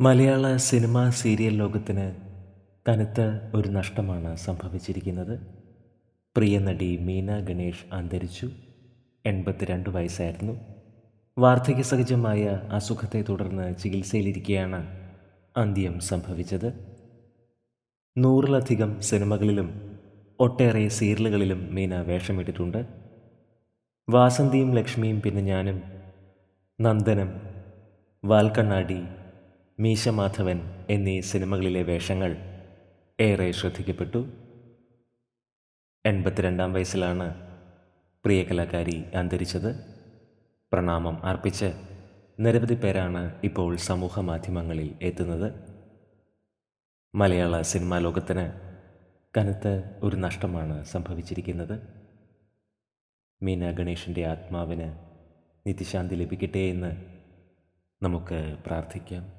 മലയാള cinema serial ലോകത്തിന് കനത്ത ഒരു നഷ്ടമാണ് സംഭവിച്ചിരിക്കുന്നത്. പ്രിയ നടി മീന ഗണേഷ് അന്തരിച്ചു. എൺപത്തിരണ്ട് വയസ്സായിരുന്നു. വാർദ്ധക്യ സഹജമായ അസുഖത്തെ തുടർന്ന് ചികിത്സയിലിരിക്കെയാണ് അന്ത്യം സംഭവിച്ചത്. നൂറിലധികം സിനിമകളിലും ഒട്ടേറെ സീരിയലുകളിലും മീന വേഷമിട്ടിട്ടുണ്ട്. വാസന്തിയും ലക്ഷ്മിയും പിന്നെ ഞാനും നന്ദനം വാൽക്കണ്ണാടി മീശമാധവൻ എന്നീ സിനിമകളിലെ വേഷങ്ങൾ ഏറെ ശ്രദ്ധിക്കപ്പെട്ടു. എൺപത്തിരണ്ടാം വയസ്സിലാണ് പ്രിയ കലാകാരി അന്തരിച്ചത്. പ്രണാമം അർപ്പിച്ച് നിരവധി പേരാണ് ഇപ്പോൾ സമൂഹ മാധ്യമങ്ങളിൽ എത്തുന്നത്. മലയാള സിനിമാ ലോകത്തിന് കനത്ത ഒരു നഷ്ടമാണ് സംഭവിച്ചിരിക്കുന്നത്. മീന ഗണേഷിന്റെ ആത്മാവിന് നിത്യശാന്തി ലഭിക്കട്ടെ എന്ന് നമുക്ക് പ്രാർത്ഥിക്കാം.